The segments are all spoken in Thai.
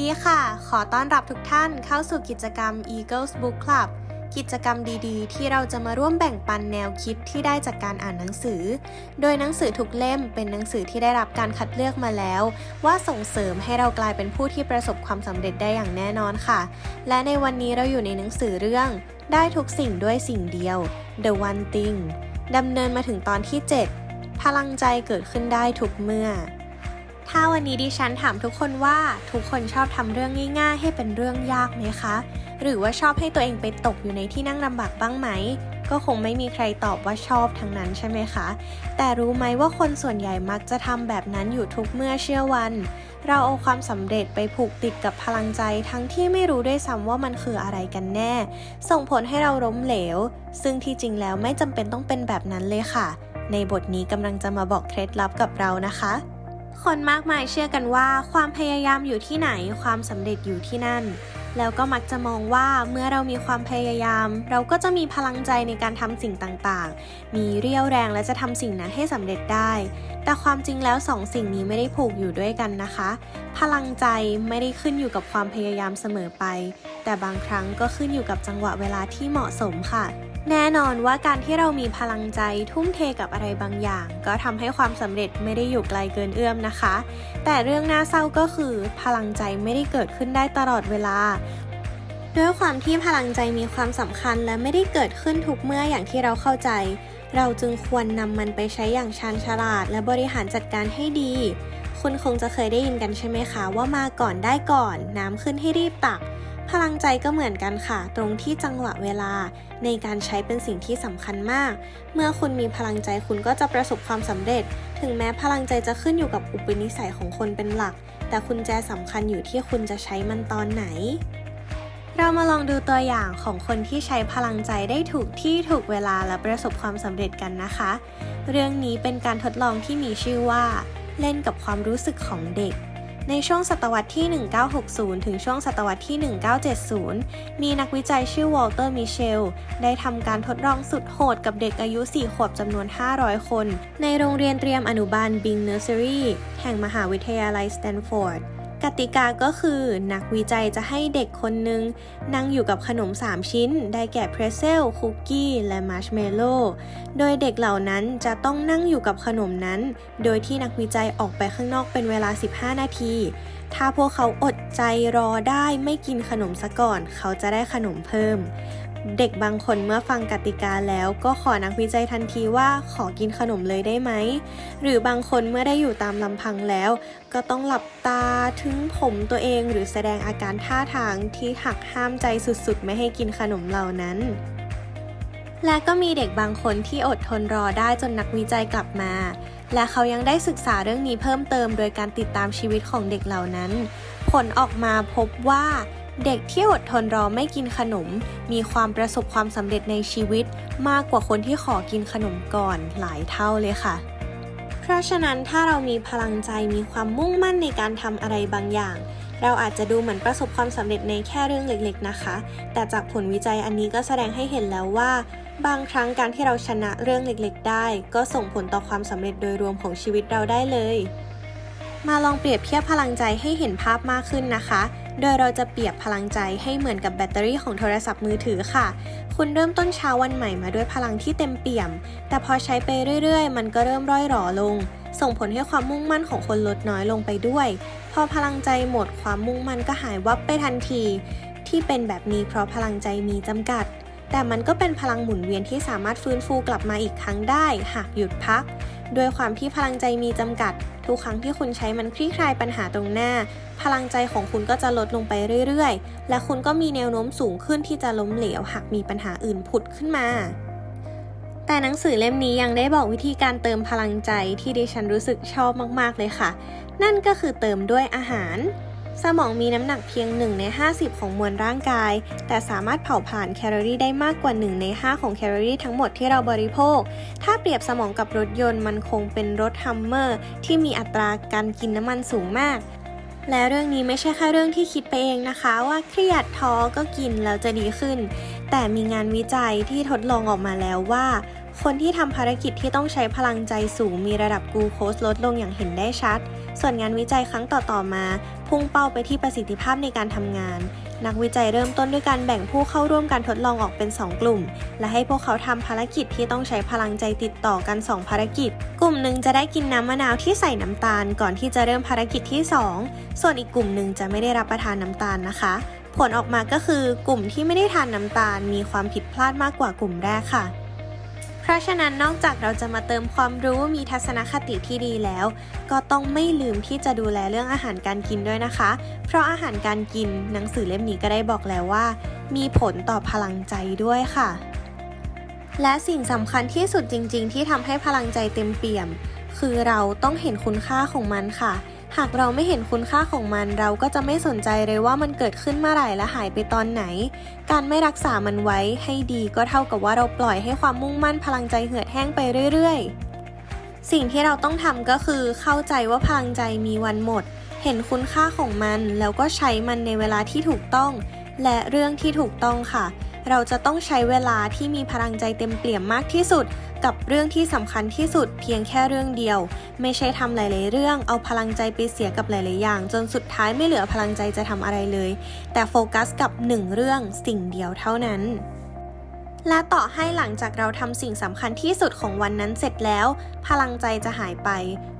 ดีค่ะ ขอต้อนรับทุกท่านเข้าสู่กิจกรรม Eagles Book Club กิจกรรมดีๆ ที่เราจะมาร่วมแบ่งปันแนวคิดที่ได้จากการอ่านหนังสือ โดยหนังสือทุกเล่มเป็นหนังสือที่ได้รับการคัดเลือกมาแล้ว ว่าส่งเสริมให้เรากลายเป็นผู้ที่ประสบความสำเร็จได้อย่างแน่นอนค่ะ และในวันนี้เราอยู่ในหนังสือเรื่อง ได้ทุกสิ่งด้วยสิ่งเดียว The One Thing ดำเนินมาถึงตอนที่ 7 พลังใจเกิดขึ้นได้ทุกเมื่อ ถ้าวันนี้ดิฉันถามทุกคนว่าทุกคนชอบทำเรื่องง่าย ๆ ให้เป็นเรื่องยากไหมคะ หรือว่าชอบให้ตัวเองไปตกอยู่ในที่นั่งลำบากบ้างไหม ก็คงไม่มีใครตอบว่าชอบทั้งนั้นใช่ไหมคะ แต่รู้ไหมว่าคนส่วนใหญ่มักจะทำแบบนั้นอยู่ทุกเมื่อเชื่อวัน เราเอาความสำเร็จไปผูกติดกับพลังใจทั้งที่ไม่รู้ด้วยซ้ำว่ามันคืออะไรกันแน่ ส่งผลให้เราล้มเหลว ซึ่งที่จริงแล้วไม่จำเป็นต้องเป็นแบบนั้นเลยค่ะ ในบทนี้กำลังจะมาบอกเคล็ดลับกับเรานะคะ คนมากมายเชื่อกันว่าความพยายามอยู่ที่ไหนความสำเร็จอยู่ที่นั่น แล้วก็มักจะมองว่าเมื่อเรามีความพยายาม เราก็จะมีพลังใจในการทำสิ่งต่างๆ มีเรี่ยวแรงและจะทำสิ่งนั้นให้สำเร็จได้ แต่ความจริงแล้วสองสิ่งนี้ไม่ได้ผูกอยู่ด้วยกันนะคะ พลังใจไม่ได้ขึ้นอยู่กับความพยายามเสมอไป แต่บางครั้งก็ขึ้นอยู่กับจังหวะเวลาที่เหมาะสมค่ะแน่นอนว่าการที่เรามีพลังใจทุ่มเทกับอะไรบางอย่าง ก็ทำให้ความสำเร็จไม่ได้อยู่ไกลเกินเอื้อมนะคะ แต่เรื่องน่าเศร้าก็คือ พลังใจไม่ได้เกิดขึ้นได้ตลอดเวลา ด้วยความที่พลังใจมีความสำคัญและไม่ได้เกิดขึ้นทุกเมื่ออย่างที่เราเข้าใจ เราจึงควรนำมันไปใช้อย่างชาญฉลาด และบริหารจัดการให้ดี คุณคงจะเคยได้ยินกันใช่ไหมคะว่ามาก่อนได้ก่อน น้ำขึ้นให้รีบตัก พลังใจก็เหมือนกันค่ะ ตรงที่จังหวะเวลา ในการใช้เป็นสิ่งที่สำคัญมาก เมื่อคุณมีพลังใจคุณก็จะประสบความสำเร็จ ถึงแม้พลังใจจะขึ้นอยู่กับอุปนิสัยของคนเป็นหลัก แต่คุณแจสำคัญอยู่ที่คุณจะใช้มันตอนไหน เรามาลองดูตัวอย่างของคนที่ใช้พลังใจได้ถูกที่ถูกเวลาและประสบความสำเร็จกันนะคะ เรื่องนี้เป็นการทดลองที่มีชื่อว่า เล่นกับความรู้สึกของเด็ก ในช่วงศตวรรษที่ 1960 ถึงช่วงศตวรรษที่ 1970 มีนักวิจัยชื่อวอลเตอร์มิเชล ได้ทำการทดลองสุดโหดกับเด็กอายุ 4 ขวบจำนวน 500 คน ในโรงเรียนเตรียมอนุบาลบิงเนอร์เซอรี่แห่งมหาวิทยาลัยสแตนฟอร์ด กติกาก็คือนักวิจัยจะให้เด็กคนหนึ่งนั่งอยู่กับขนม 3 ชิ้น ได้แก่เพรสเซล คุกกี้ และมาร์ชเมลโล่โดยเด็กเหล่านั้นจะต้องนั่งอยู่กับขนมนั้น โดยที่นักวิจัยออกไปข้างนอกเป็นเวลา 15 นาที ถ้าพวกเขาอดใจรอได้ไม่กินขนมซะก่อน เขาจะได้ขนมเพิ่ม เด็กบางคนเมื่อฟังกติกาแล้วก็ขอนักวิจัยทันทีว่าขอกินขนมเลยได้ไหม หรือบางคนเมื่อได้อยู่ตามลำพังแล้ว ก็ต้องหลับตาถึงผมตัวเองหรือแสดงอาการท่าทางที่หักห้ามใจสุดๆ ไม่ให้กินขนมเหล่านั้นและก็มีเด็กบางคนที่อดทนรอได้จนนักวิจัยกลับมา และเขายังได้ศึกษาเรื่องนี้เพิ่มเติมโดยการติดตามชีวิตของเด็กเหล่านั้น ผลออกมาพบว่า เด็กที่อดทนรอไม่กินขนม มีความประสบความสำเร็จในชีวิต มากกว่าคนที่ขอกินขนมก่อนหลายเท่าเลยค่ะ เพราะฉะนั้นถ้าเรามีพลังใจมีความมุ่งมั่นในการทำอะไรบางอย่าง เราอาจจะดูเหมือนประสบความสำเร็จในแค่เรื่องเล็กๆนะคะ แต่จากผลวิจัยอันนี้ก็แสดงให้เห็นแล้วว่า บางครั้งการที่เราชนะเรื่องเล็กๆ ได้ ก็ส่งผลต่อความสำเร็จโดยรวมของชีวิตเราได้เลย มาลองเปรียบเทียบพลังใจให้เห็นภาพมากขึ้นนะคะ โดยเราจะเปรียบพลังใจให้เหมือนกับแบตเตอรี่ของโทรศัพท์มือถือค่ะ คุณเริ่มต้นเช้าวันใหม่มาด้วยพลังที่เต็มเปี่ยม แต่พอใช้ไปเรื่อยๆ มันก็เริ่มร่อยหรอลง ส่งผลให้ความมุ่งมั่นของคนลดน้อยลงไปด้วย พอพลังใจหมดความมุ่งมั่นก็หายวับไปทันที ที่เป็นแบบนี้เพราะพลังใจมีจำกัด แต่มันก็เป็นพลังหมุนเวียนที่สามารถฟื้นฟูกลับมาอีกครั้งได้ หากหยุดพัก ด้วยความที่พลังใจมีจำกัด ทุกครั้งที่คุณใช้มันคลี่คลายปัญหาตรงหน้า พลังใจของคุณก็จะลดลงไปเรื่อยๆ และคุณก็มีแนวโน้มสูงขึ้นที่จะล้มเหลวหากมีปัญหาอื่นผุดขึ้นมา แต่หนังสือเล่มนี้ยังได้บอกวิธีการเติมพลังใจที่ดิฉันรู้สึกชอบมากๆเลยค่ะ นั่นก็คือเติมด้วยอาหาร สมองมีน้ำหนักเพียง 1 ใน 50 ของมวลร่างกาย แต่สามารถเผาผลาญแคลอรี่ได้มากกว่า 1 ใน 5 ของแคลอรี่ทั้งหมดที่เราบริโภค ถ้าเปรียบสมองกับรถยนต์มันคงเป็นรถฮัมเมอร์ที่มีอัตราการกินน้ำมันสูงมาก และเรื่องนี้ไม่ใช่แค่เรื่องที่คิดไปเองนะคะ ว่าเครียดท้อก็กินแล้วจะดีขึ้น แต่มีงานวิจัยที่ทดลองออกมาแล้วว่า คนที่ทำภารกิจที่ต้องใช้พลังใจสูงมีระดับกลูโคสลดลงอย่างเห็นได้ชัด ส่วนงานวิจัยครั้งต่อๆมา พุ่งเป้าไปที่ประสิทธิภาพในการทำงาน นักวิจัยเริ่มต้นด้วยการแบ่งผู้เข้าร่วมการทดลองออกเป็น 2 กลุ่ม และให้พวกเขาทำภารกิจที่ต้องใช้พลังใจติดต่อกัน 2 ภารกิจ กลุ่มหนึ่งจะได้กินน้ำมะนาวที่ใส่น้ำตาล ก่อนที่จะเริ่มภารกิจที่ 2 ส่วนอีกกลุ่มหนึ่งจะไม่ได้รับประทานน้ำตาลนะคะผลออกมาก็คือกลุ่มที่ไม่ได้ทานน้ำตาลมีความผิดพลาดมากกว่ากลุ่มแรกค่ะ ราะฉะนั้นนอกจากเราจะมาเติมความรู้มีทัศนคติที่ดีแล้ว ก็ต้องไม่ลืมที่จะดูแลเรื่องอาหารการกินด้วยนะคะ เพราะอาหารการกินหนังสือเล่มนี้ก็ได้บอกแล้วว่า มีผลต่อพลังใจด้วยค่ะ และสิ่งสำคัญที่สุดจริง ๆ ที่ทำให้พลังใจเต็มเปี่ยม คือเราต้องเห็นคุณค่าของมันค่ะ หากเราไม่เห็นคุณค่าของมันเราก็จะไม่สนใจเลยว่ามันเกิดขึ้นเมื่อไหร่และหายไปตอนไหน การไม่รักษามันไว้ให้ดีก็เท่ากับว่าเราปล่อยให้ความมุ่งมั่นพลังใจเหือดแห้งไปเรื่อยๆ สิ่งที่เราต้องทำก็คือเข้าใจว่าพลังใจมีวันหมด เห็นคุณค่าของมันแล้วก็ใช้มันในเวลาที่ถูกต้อง และเรื่องที่ถูกต้องค่ะ เราจะต้องใช้เวลาที่มีพลังใจเต็มเปี่ยมมากที่สุด กับเรื่องที่สำคัญที่สุดเพียงแค่เรื่องเดียว ไม่ใช่ทำหลาย ๆ เรื่อง เอาพลังใจไปเสียกับหลาย ๆ อย่าง จนสุดท้ายไม่เหลือพลังใจจะทำอะไรเลย แต่โฟกัสกับหนึ่งเรื่องสิ่งเดียวเท่านั้นและต่อให้หลังจากเราทำสิ่งสำคัญที่สุดของวันนั้นเสร็จแล้ว พลังใจจะหายไป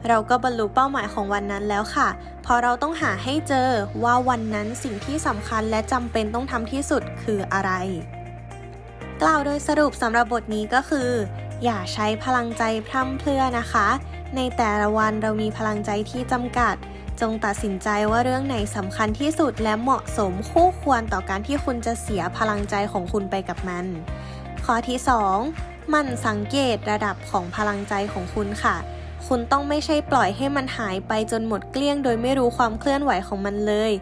เราก็บรรลุเป้าหมายของวันนั้นแล้วค่ะเพราะเราต้องหาให้เจอว่าวันนั้นสิ่งที่สำคัญและจำเป็นต้องทำที่สุดคืออะไร กล่าวโดยสรุปสำหรับบทนี้ก็คือ อย่าใช้พลังใจพร่ำเพรื่อนะคะ ในแต่ละวันเรามีพลังใจที่จำกัด จงตัดสินใจว่าเรื่องไหนสำคัญที่สุดและเหมาะสมคู่ควรต่อการที่คุณจะเสียพลังใจของคุณไปกับมัน ข้อที่ 2 มันสังเกตระดับของพลังใจของคุณค่ะ คุณต้องไม่ใช่ปล่อยให้มันหายไปจนหมดเกลี้ยง โดยไม่รู้ความเคลื่อนไหวของมันเลย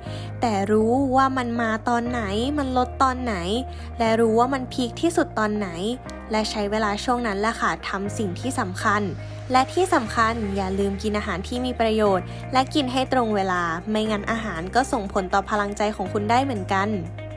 แต่รู้ว่ามันมาตอนไหน มันลดตอนไหน และรู้ว่ามันพีคที่สุดตอนไหน และใช้เวลาช่วงนั้นแหละค่ะทำสิ่งที่สำคัญ และที่สำคัญอย่าลืมกินอาหารที่มีประโยชน์ และกินให้ตรงเวลา ไม่งั้นอาหารก็ส่งผลต่อพลังใจของคุณได้เหมือนกัน